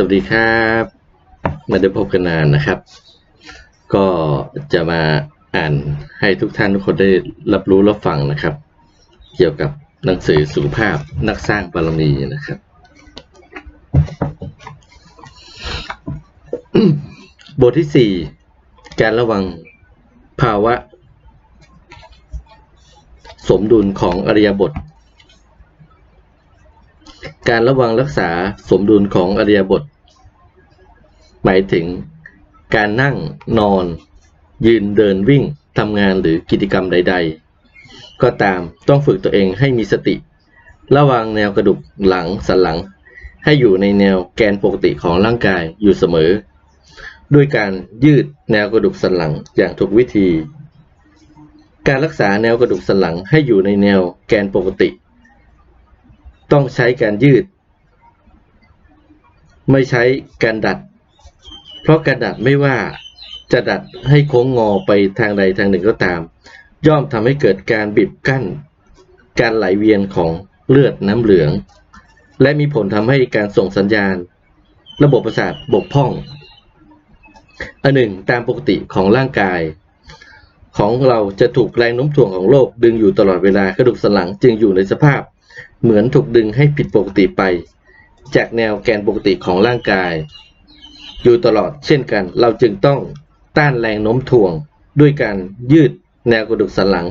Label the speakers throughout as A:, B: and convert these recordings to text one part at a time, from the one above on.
A: สวัสดีครับไมาได้พบกันนานนะครับ ก็จะมาอ่านให้ทุกท่านทุกคนได้รับรู้รับฟังนะครับ เกี่ยวกับหนังสือสุขภาพนักสร้างบารมีนะครับ บทที่สี่การระวังภาวะ สมดุลของอริยบทการระวังรักษาสมดุลของอริยบท หมายถึงการนั่งนอน ยืนเดินวิ่งทำงานหรือกิจกรรมใด ๆ ก็ตามต้องฝึกตัวเองให้มีสติ ระวังแนวกระดูกหลังสันหลัง ให้อยู่ในแนวแกนปกติของร่างกายอยู่เสมอ ด้วยการยืดแนวกระดูกสันหลังอย่างถูกวิธี การรักษาแนวกระดูกสันหลังให้อยู่ในแนวแกนปกติ ต้องใช้การยืด ไม่ใช้การดัด ราะการดัดไม่ว่าจะดัดให้โค้งงอไปทางใดทางหนึ่งก็ตาม ย่อมทำให้เกิดการบีบกั้น การไหลเวียนของเลือดน้ำเหลือง และมีผลทำให้การส่งสัญญาณ ระบบประสาทบกพร่อง อันหนึ่งตามปกติของร่างกาย ของเราจะถูกแรงโน้มถ่วงของโลกดึงอยู่ตลอดเวลากระดูกสันหลังจึงอยู่ในสภาพ เหมือนถูกดึงให้ผิดปกติไป จากแนวแกนปกติของร่างกาย อยู่ตลอดเช่นกัน เราจึงต้องต้านแรงโน้มถ่วง ด้วยการยืดแนวกระดูกสันหลัง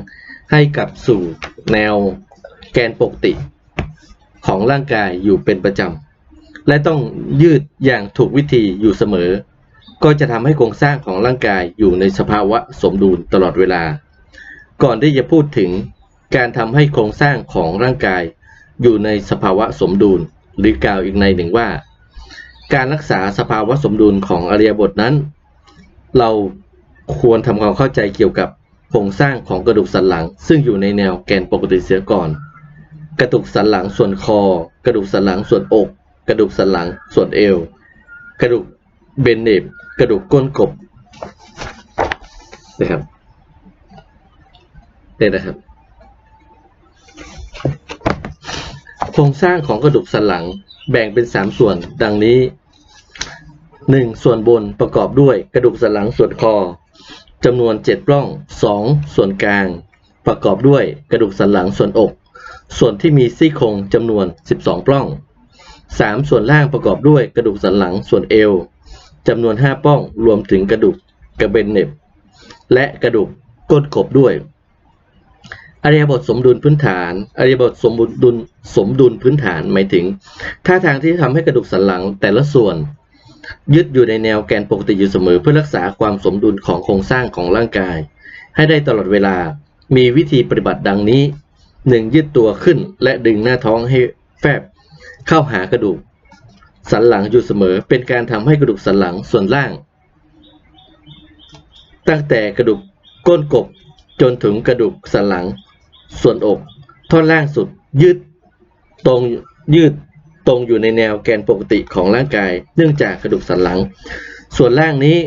A: ให้กลับสู่แนวแกนปกติ ของร่างกายอยู่เป็นประจำและต้องยืดอย่างถูกวิธีอยู่เสมอ ก็จะทำให้โครงสร้างของร่างกายอยู่ในสภาวะสมดุลตลอดเวลา ก่อนที่จะพูดถึงการทำให้โครงสร้างของร่างกายอยู่ในสภาวะสมดุล หรือกล่าวอีกในหนึ่งว่า การรักษาสภาวะสมดุลของอริยบทนั้น เราควรทำความเข้าใจเกี่ยวกับโครงสร้างของกระดูกสันหลัง ซึ่งอยู่ในแนวแกนปกติเสียก่อน กระดูกสันหลังส่วนคอ กระดูกสันหลังส่วนอก กระดูกสันหลังส่วนเอว กระดูกเบนเนบกระดูกก้นกบนะครับเนี่ยนะครับ โครงสร้างของกระดูกสันหลัง แบ่งเป็น 3 ส่วนดังนี้ 1. ส่วนบนประกอบด้วยกระดูกสันหลังส่วนคอจำนวน7ปล้อง 2. ส่วนกลาง ประกอบด้วยกระดูกสันหลังส่วนอก ส่วนที่มีซี่โครงจำนวน 12 ปล้อง 3. ส่วนล่างประกอบด้วยกระดูกสันหลังส่วนเอวจำนวน 5 ป้องรวมถึงกระดูกกระเบนเน็บ และกระดูกก้นกบด้วย อริยบทสมดุลพื้นฐาน อริยบทสมดุลสมดุลพื้นฐานหมายถึงท่าทางที่ทำให้กระดูกสันหลังแต่ละส่วน ยึดอยู่ในแนวแกนปกติอยู่เสมอ เพื่อรักษาความสมดุลของโครงสร้างของร่างกาย ให้ได้ตลอดเวลามีวิธีปฏิบัติดังนี้ 1. ยืดตัวขึ้นและดึงหน้าท้องให้แฟบเข้าหากระดูก สันหลังอยู่เสมอ เป็นการทำให้กระดูกสันหลังส่วนล่าง ตั้งแต่กระดูกก้นกบจนถึงกระดูกสันหลัง ส่วนอก ท่อนล่างสุดยืดตรงยืดตรงอยู่ในแนวแกนปกติของร่างกาย เนื่องจากกระดูกสันหลัง ส่วนล่างนี้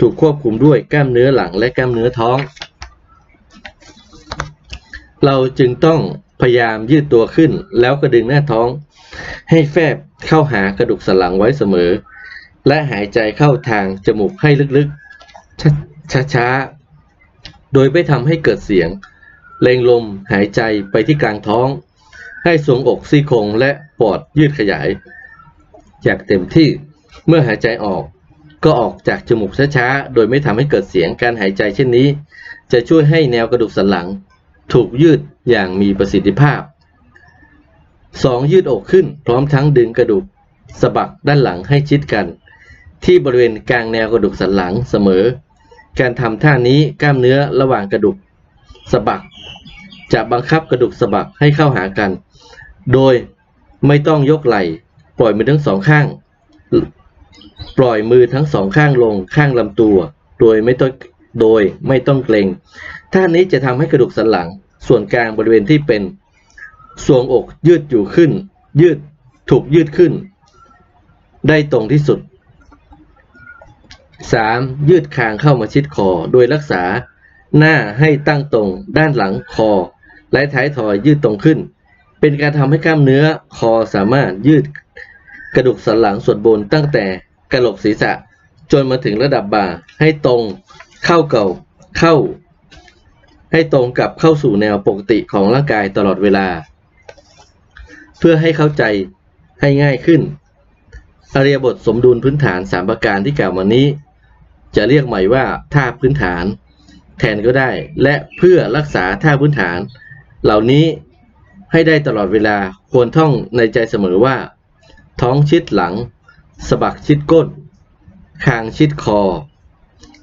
A: ถูกควบคุมด้วยกล้ามเนื้อหลังและกล้ามเนื้อท้อง เราจึงต้องพยายามยืดตัวขึ้น แล้วก็ดึงหน้าท้อง ให้แฟบเข้าหากระดูกสันหลังไว้เสมอ และหายใจเข้าทางจมูกให้ลึกๆช้าๆโดยไม่ทำให้เกิดเสียง เล็งลมหายใจไปที่กลางท้อง ให้ทรวงอกซี่โครงและปอดยืดขยายอย่างเต็มที่เมื่อหายใจออก ก็ออกจากจมูกช้าๆ โดยไม่ทำให้เกิดเสียงการหายใจเช่นนี้ จะช่วยให้แนวกระดูกสันหลัง ถูกยืดอย่างมีประสิทธิภาพ 2. ยืดอกขึ้นพร้อมทั้งดึงกระดูกสะบักด้านหลังให้ชิดกัน ที่บริเวณกลางแนวกระดูกสันหลังเสมอ การทำท่านี้กล้ามเนื้อระหว่างกระดูกสะบัก จะบังคับกระดูกสะบักให้เข้าหากัน โดยไม่ต้องยกไหล่ ปล่อยมือทั้งสองข้าง ปล่อยมือทั้งสองข้างลงข้างลำตัว โดยไม่ต้องโดยไม่ต้องเกรงท่านี้จะทำให้กระดูกสันหลัง ส่วนกลางบริเวณที่เป็นทรวงอกยืดอยู่ขึ้น ยืดถูกยืดขึ้น ได้ตรงที่สุด 3. ยืดคางเข้ามาชิดคอ โดยรักษาหน้าให้ตั้งตรงด้านหลังคอ และท้ายทอยยืดตรงขึ้น เป็นการทำให้กล้ามเนื้อคอสามารถยืดกระดูกสันหลังส่วนบนตั้งแต่กระโหลกศีรษะ จนมาถึงระดับบ่าให้ตรงเข้าเก่าเข้า ให้ตรงกับเข้าสู่แนวปกติของร่างกายตลอดเวลา เพื่อให้เข้าใจให้ง่ายขึ้นอริยบทสมดุลพื้นฐานสามประการที่กล่าวมานี้ จะเรียกใหม่ว่าท่าพื้นฐาน แทนก็ได้ และเพื่อรักษาท่าพื้นฐาน เหล่านี้ให้ได้ตลอดเวลาควรท่องในใจเสมอว่า ท้องชิดหลังสะบักชิดก้น คางชิดคอ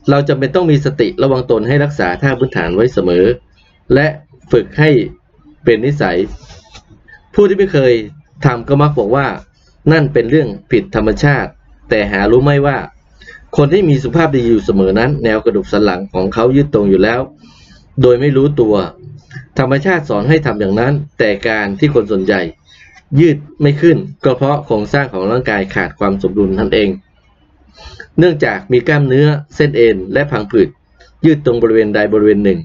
A: เราจำเป็นต้องมีสติระวังตนให้รักษาท่าพื้นฐานไว้เสมอ และฝึกให้เป็นนิสัย ผู้ที่ไม่เคยทำก็มักบอกว่า นั่นเป็นเรื่องผิดธรรมชาติ แต่หารู้ไหมว่า คนที่มีสุขภาพดีอยู่เสมอนั้น แนวกระดูกสันหลังของเขายืดตรงอยู่แล้ว โดยไม่รู้ตัว ธรรมชาติสอนให้ทำอย่างนั้น แต่การที่คนส่วนใหญ่ ยืดไม่ขึ้น ก็เพราะโครงสร้างของร่างกายขาดความสมดุลนั่นเอง เนื่องจากมีกล้ามเนื้อเส้นเอ็นและพังผืดยืดตรงบริเวณใดบริเวณหนึ่ง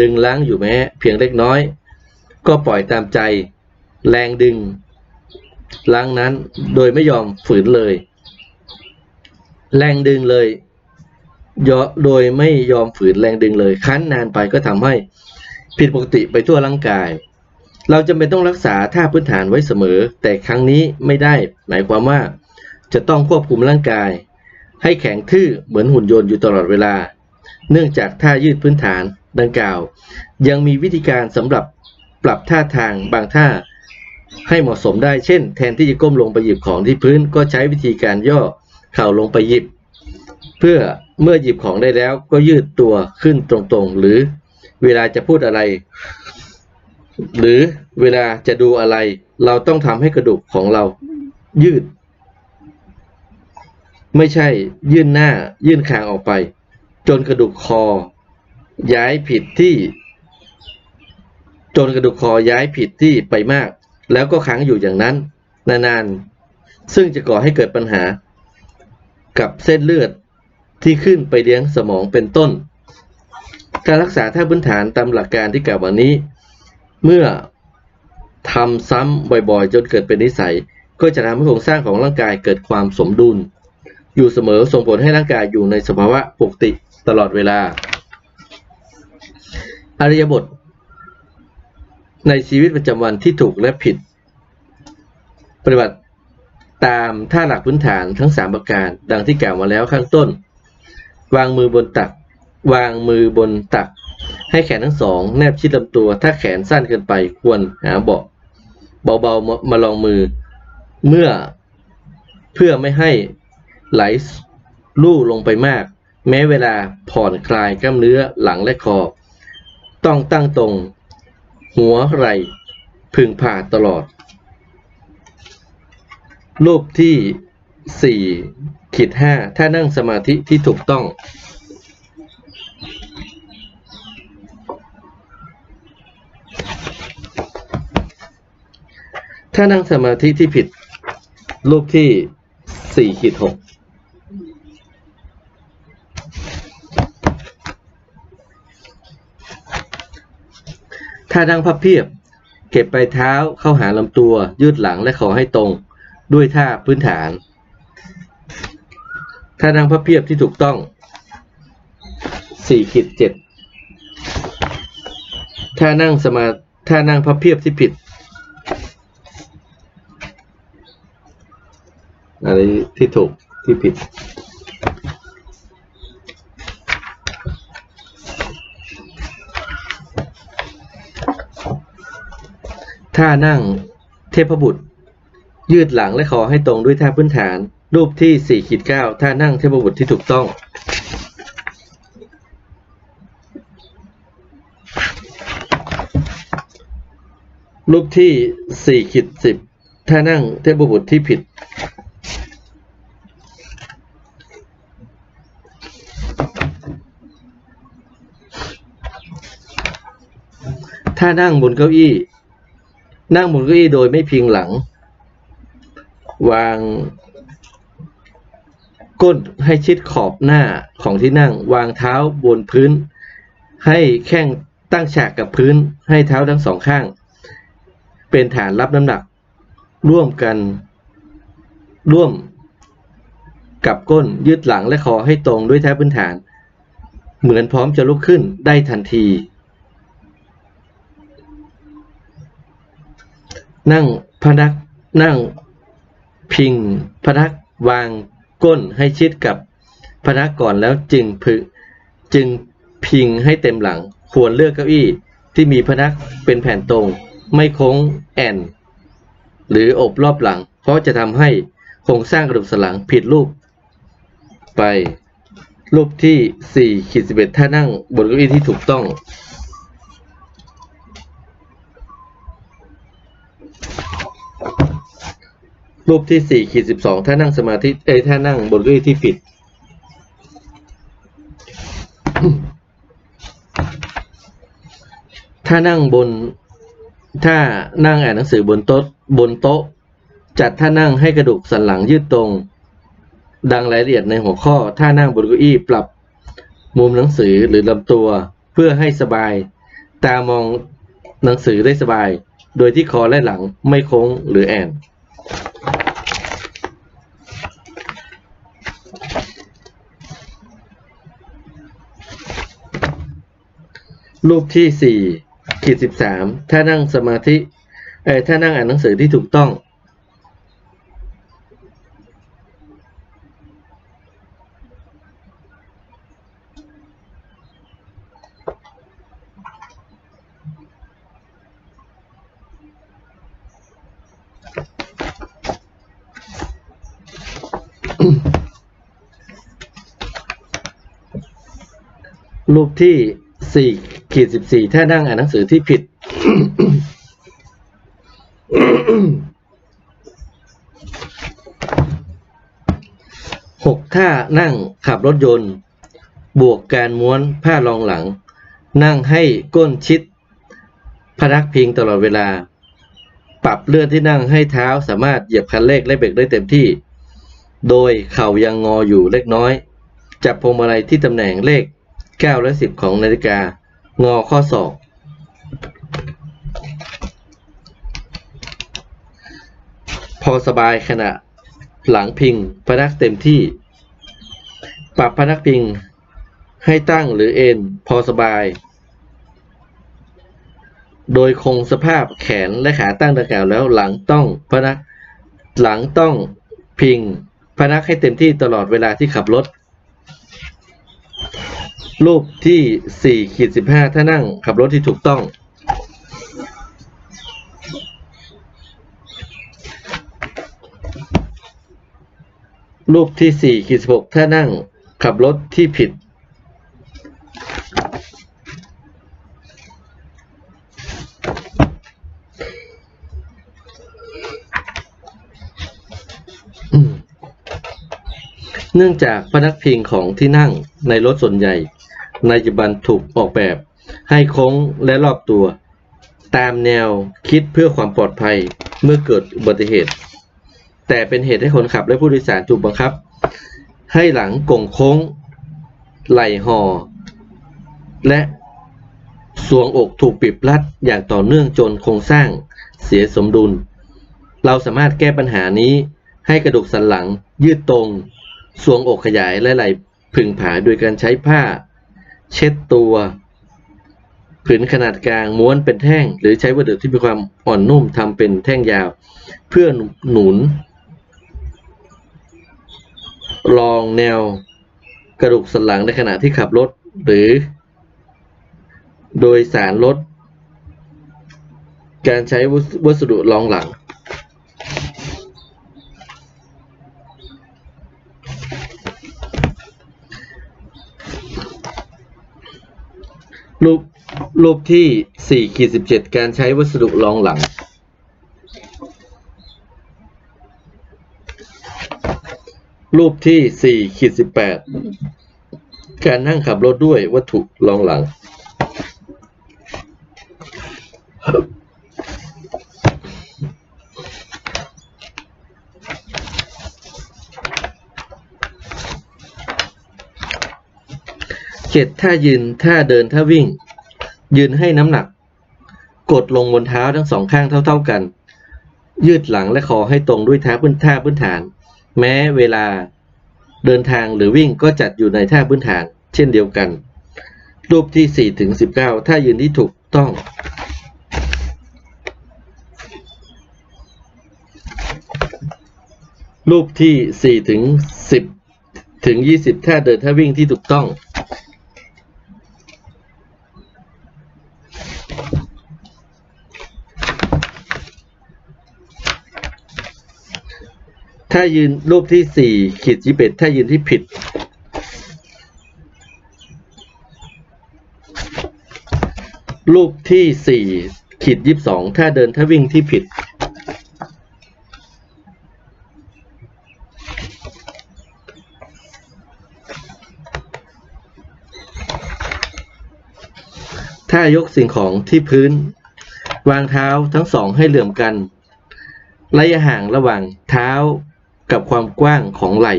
A: ดึงล้างอยู่แม้เพียงเล็กน้อย ก็ปล่อยตามใจ แรงดึง ล้างนั้นโดยไม่ยอมฝืนเลย แรงดึงเลยยอโดยไม่ยอมฝืนแรงดึงเลย คั้นนานไปก็ทำให้ ผิดปกติไปทั่วร่างกาย เราจำเป็นต้องรักษาท่าพื้นฐานไว้เสมอ แต่ครั้งนี้ไม่ได้ หมายความว่า จะต้องควบคุมร่างกาย ให้แข็งทื่อเหมือนหุ่นยนต์อยู่ตลอดเวลา เนื่องจากท่ายืดพื้นฐานดังกล่าว ยังมีวิธีการสำหรับปรับท่าทางบางท่าให้เหมาะสมได้ เช่น แทนที่จะก้มลงไปหยิบของที่พื้น ก็ใช้วิธีการย่อเข่าลงไปหยิบ เพื่อเมื่อหยิบของได้แล้วก็ยืดตัวขึ้นตรงๆ หรือ เวลาจะพูดอะไร หรือเวลาจะดูอะไร เราต้องทำให้กระดูกของเรา ยืด ไม่ใช่ ยื่นหน้า ยื่นคางออกไป จนกระดูกคอ ย้ายผิดที่ จนกระดูกคอย้ายผิดที่ไปมาก แล้วก็ค้างอยู่อย่างนั้น นานๆ ซึ่งจะก่อให้เกิดปัญหา กับเส้นเลือดที่ขึ้นไปเลี้ยงสมองเป็นต้น การรักษาท่าพื้นฐานตามหลักการที่กล่าวมานี้ เมื่อทำซ้ำบ่อยๆ จนเกิดเป็นนิสัย ก็จะทำให้โครงสร้างของร่างกายเกิดความสมดุล อยู่เสมอส่งผลให้ร่างกายอยู่ในสภาวะปกติตลอดเวลา อริยบท ในชีวิตประจำวันที่ถูกและผิด ปฏิบัติตามท่าหลักพื้นฐานทั้ง 3 ประการ ดังที่กล่าวมาแล้วข้างต้น วางมือบนตัก วางมือบนตัก ให้แขนทั้งสอง แนบชิดลำตัว ถ้าแขนสั้นเกินไปควรหาเบาะเบาๆมามาลองมือ เมื่อเพื่อไม่ให้ไหลลู่ลงไปมาก แม้เวลาผ่อนคลายกล้ามเนื้อหลังและคอ ต้องตั้งตรง หัวไหล่พึงผ่าตลอด รูปที่4ขีด5ถ้านั่งสมาธิที่ถูกต้อง ถ้านั่งสมาธิที่ผิด รูปที่4ขีด6ถ้านั่งพับเพียบ เก็บปลายเท้าเข้าหาลำตัว ยืดหลังและขอให้ตรง ด้วยท่าพื้นฐาน ถ้านั่งพับเพียบที่ถูกต้อง4ขีด7ถ้านั่งสมาถ้านั่งพับเพียบที่ผิด อะไรที่ถูกที่ผิด ท่านั่งเทพบุตร ยืดหลังและคอให้ตรงด้วยท่าพื้นฐาน รูปที่4ขีด9ท่านั่งเทพบุตรที่ถูกต้องรูปที่4ขีด10ท่านั่งเทพบุตรที่ผิด ถ้านั่งบนเก้าอี้ นั่งบนเก้าอี้โดยไม่พิงหลัง วางก้นให้ชิดขอบหน้าของที่นั่ง วางเท้าบนพื้น ให้แข้งตั้งฉากกับพื้น ให้เท้าทั้งสองข้าง เป็นฐานรับน้ำหนัก ร่วมกัน ร่วม กับก้นยืดหลังและคอให้ตรงด้วยแท้พื้นฐาน เหมือนพร้อมจะลุกขึ้นได้ทันที นั่งพนักนั่งพิงพนักวางก้นให้ชิดกับพนักก่อนแล้วจึงพึจึงพิงให้เต็มหลัง ควรเลือกเก้าอี้ที่มีพนักเป็นแผ่นตรง ไม่โค้งแอนหรืออบรอบหลัง เพราะจะทำให้โครงสร้างกระดูกสันหลังผิดรูปไปรูปที่4ขีด11ถ้านั่งบนเก้าอี้ที่ถูกต้อง รูปที่4ขีด12ถ้านั่งสมาธิเอ้ถ้านั่งบนเก้าอี้ที่ผิด ถ้านั่งบน ถ้านั่งอ่านหนังสือบนโต๊ะบนโต๊ะ จัดท่านั่งให้กระดูกสันหลังยืดตรง ดังรายละเอียดในหัวข้อ ถ้านั่งบนเก้าอี้ปรับมุมหนังสือหรือลำตัว เพื่อให้สบาย ตามองหนังสือได้สบาย โดยที่คอและหลังไม่โค้งหรือแอน รูปที่สี่ขีดสิบสามถ้านั่งสมาธิเอ้ถ้านั่งอ่านหนังสือที่ถูกต้อง รูปที่สี่ ขีดสิบสี่ถ้านั่งอ่านหนังสือที่ผิด หกท่านั่งขับรถยนต์ บวกการม้วนผ้ารองหลัง นั่งให้ก้นชิด พนักพิงตลอดเวลา ปรับเลื่อนที่นั่งให้เท้าสามารถเหยียบคันเร่งและเบรกได้เต็มที่ โดยเข่ายังงออยู่เล็กน้อย จับพวงมาลัยที่ตำแหน่งเลข 9 และ 10 ของนาฬิกา งอข้อศอกพอสบายขณะหลังพิงพนักเต็มที่ ปรับพนักพิงให้ตั้งหรือเอ็นพอสบาย โดยคงสภาพแขนและขาตั้งดังกล่าวแล้วหลังต้องพนักหลังต้องพิงพนักให้เต็มที่ตลอดเวลาที่ขับรถ รูปที่4ขีด15 ถ้านั่งขับรถที่ถูกต้อง รูปที่4ขีด16 ถ้านั่งขับรถที่ผิด เนื่องจากพนักพิงของที่นั่งในรถส่วนใหญ่ ในปัจจุบันถูกออกแบบ ให้โค้งและรอบตัว ตามแนวคิดเพื่อความปลอดภัยเมื่อเกิดอุบัติเหตุ แต่เป็นเหตุให้คนขับและผู้โดยสารถูกบังคับ ให้หลังกงโค้ง ไหลห่อ และสวงอกถูกปิดรัดอย่างต่อเนื่องจนโครงสร้างเสียสมดุล เราสามารถแก้ปัญหานี้ให้กระดูกสันหลังยืดตรง สวงอกขยายและไหลพึงผาโดยการใช้ผ้า เช็ดตัวผืนขนาดกลางม้วนเป็นแท่ง หรือใช้วัสดุที่มีความอ่อนนุ่มทำเป็นแท่งยาว เพื่อหนุนรองแนวกระดูกสันหลังในขณะที่ขับรถ หรือ โดยสารรถ การใช้วัสดุรองหลัง รูปรูปที่4ขีด17การใช้วัสดุรองหลัง รูปที่4ขีด18การนั่งขับรถด้วยวัตถุรองหลัง เจ็ดท่ายืนท่าเดินท่าวิ่ง ยืนให้น้ำหนัก กดลงบนเท้าทั้งสองข้างเท่า ๆกัน ยืดหลังและคอให้ตรงด้วยท้าพื้นท่าพื้นฐาน แม้เวลาเดินทางหรือวิ่งก็จัดอยู่ในท่าพื้นฐาน เช่นเดียวกัน รูปที่4ถึง19ท่ายืนที่ถูกต้อง รูปที่4ถึง10ถึง20ท่าเดินท่าวิ่งที่ถูกต้อง ถ้ายืนรูปที่สี่ขีดยี่สิบถ้ายืนที่ผิด รูปที่สี่ขีดยี่สิบสองถ้าเดินถ้าวิ่งที่ผิด ถ้ายกสิ่งของที่พื้น วางเท้าทั้งสองให้เหลื่อมกัน ระยะห่างระหว่างเท้า กับความกว้างของไหล่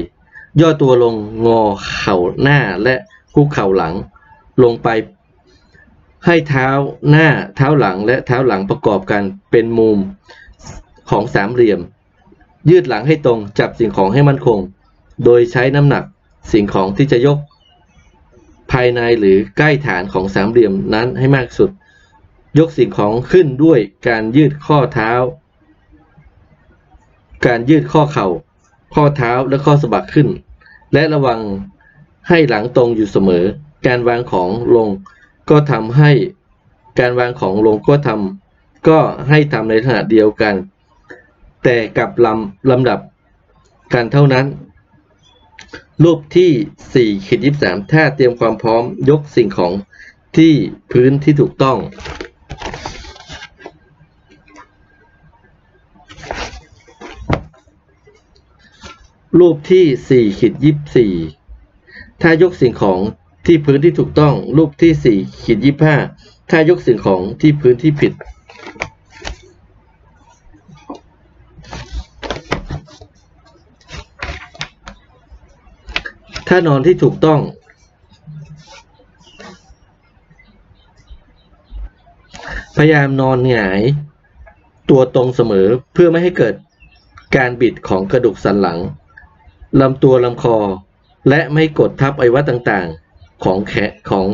A: ย่อตัวลงงอเข่าหน้าและคุกเข่าหลัง ลงไป ให้เท้าหน้าเท้าหลังและเท้าหลังประกอบกันเป็นมุมของสามเหลี่ยม ยืดหลังให้ตรงจับสิ่งของให้มั่นคง โดยใช้น้ำหนักสิ่งของที่จะยก ภายในหรือใกล้ฐานของสามเหลี่ยมนั้นให้มากสุด ยกสิ่งของขึ้นด้วยการยืดข้อเท้า การยืดข้อเข่า ข้อเท้าและข้อสะบักขึ้น และระวังให้หลังตรงอยู่เสมอ การวางของลงก็ทำให้การวางของลงก็ทำก็ให้ทำในขณะเดียวกัน แต่กับลำลำดับกันเท่านั้น รูปที่4ขีด23ถ้าเตรียมความพร้อมยกสิ่งของที่พื้นที่ถูกต้อง รูปที่4ขีด24 ถ้ายกสิ่งของที่พื้นที่ถูกต้อง รูปที่4ขีด25 ถ้ายกสิ่งของที่พื้นที่ผิด ถ้านอนที่ถูกต้อง พยายามนอนหงาย ตัวตรงเสมอเพื่อไม่ให้เกิดการบิดของกระดูกสันหลัง ลำตัวลำคอ และไม่กดทับอวัยวะต่างๆ ของแขนของ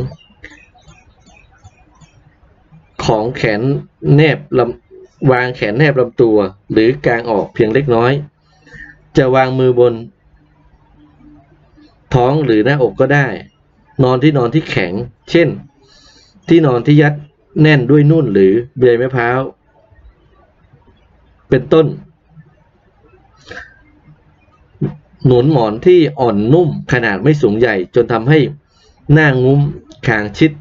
A: ของแขนแนบลำวางแขนแนบลำตัว หรือกางออกเพียงเล็กน้อย จะวางมือบน ท้องหรือหน้าอกก็ได้ นอนที่นอนที่แข็ง เช่น ที่นอนที่ยัดแน่นด้วยนุ่นหรือเบยมะพร้าวเป็นต้น หนุนหมอนที่อ่อนนุ่มขนาดไม่สูงใหญ่ จนทำให้หน้างุ้มคางชิด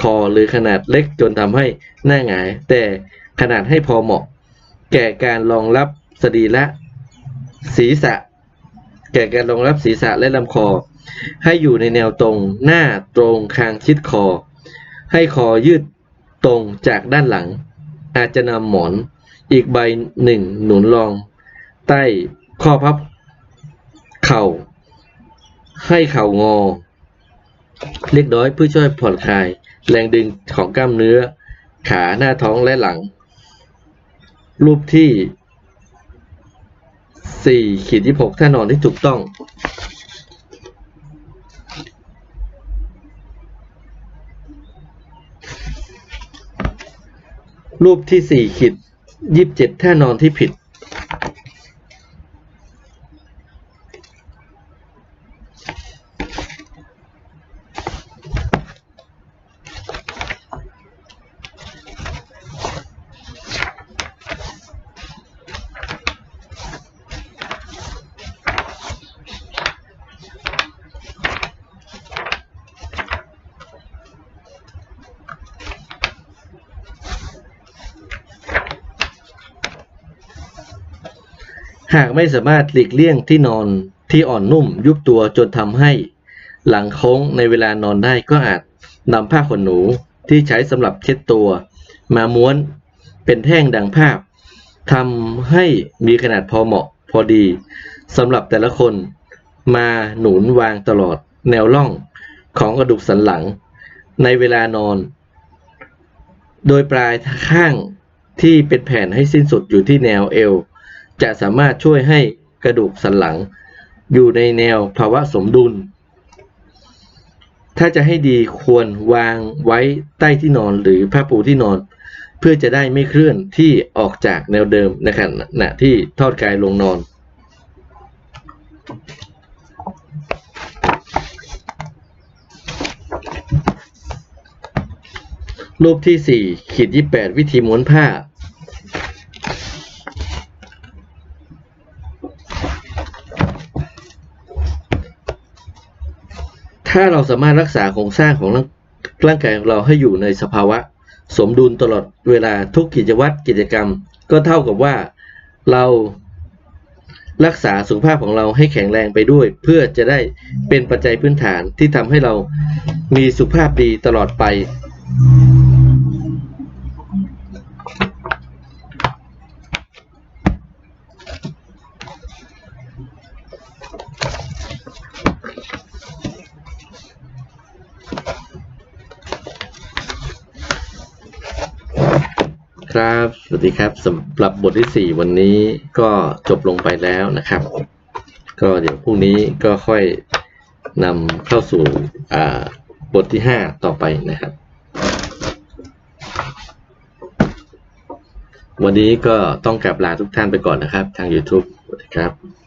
A: คอหรือขนาดเล็กจนทำให้หน้าหงาย แต่ขนาดให้พอเหมาะ แก่การรองรับสรีระศีรษะ แก่การรองรับศีรษะและลำคอ ให้อยู่ในแนวตรง หน้าตรงคางชิดคอ ให้คอยืดตรงจากด้านหลัง อาจจะนำหมอนอีกใบหนึ่งหนุนรอง ใต้ข้อพับ เข่า ให้เข่างอ เล็กน้อยเพื่อช่วยผ่อนคลาย แรงดึงของกล้ามเนื้อ ขาหน้าท้องและหลัง รูปที่4ขีดที่6ถ้านอนที่ถูกต้อง รูปที่4ขีด27 ถ้านอนที่ผิด หากไม่สามารถหลีกเลี่ยงที่นอนที่อ่อนนุ่มยุบตัวจนทำให้ หลังโค้งในเวลานอนได้ก็อาจนำผ้าขนหนูที่ใช้สำหรับเช็ดตัว มาม้วนเป็นแท่งดังภาพทำให้มีขนาดพอเหมาะพอดีสำหรับแต่ละคนมาหนุนวางตลอดแนวร่องของกระดูกสันหลัง ในเวลานอน โดยปลายข้างที่เป็นแผ่นให้สิ้นสุดอยู่ที่แนวเอว จะสามารถช่วยให้กระดูกสันหลัง อยู่ในแนวภาวะสมดุล ถ้าจะให้ดีควรวางไว้ใต้ที่นอนหรือผ้าปูที่นอน เพื่อจะได้ไม่เคลื่อนที่ออกจากแนวเดิมในขณะที่ทอดกายลงนอนรูปที่ 4ขีด28 วิธีม้วนผ้า ถ้าเราสามารถรักษาโครงสร้างของร่างงกายของเราให้อยู่ในสภาวะ สมดุลตลอดเวลาทุกกิจวัตรกิจกรรม ก็เท่ากับว่าเรารักษาสุขภาพของเราให้แข็งแรงไปด้วย เพื่อจะได้เป็นปัจจัยพื้นฐานที่ทำให้เรามีสุขภาพดีตลอดไป วัสดีครับสำหรับบทที่ 4 วันนี้ก็จบลงไปแล้วนะครับ ก็เดี๋ยวพรุ่งนี้ก็ค่อยนำเข้าสู่บทที่ 5 ต่อไปนะครับ วันนี้ก็ต้องกลับลาทุกท่านไปก่อนนะครับ ทาง YouTube สวัสดีครับ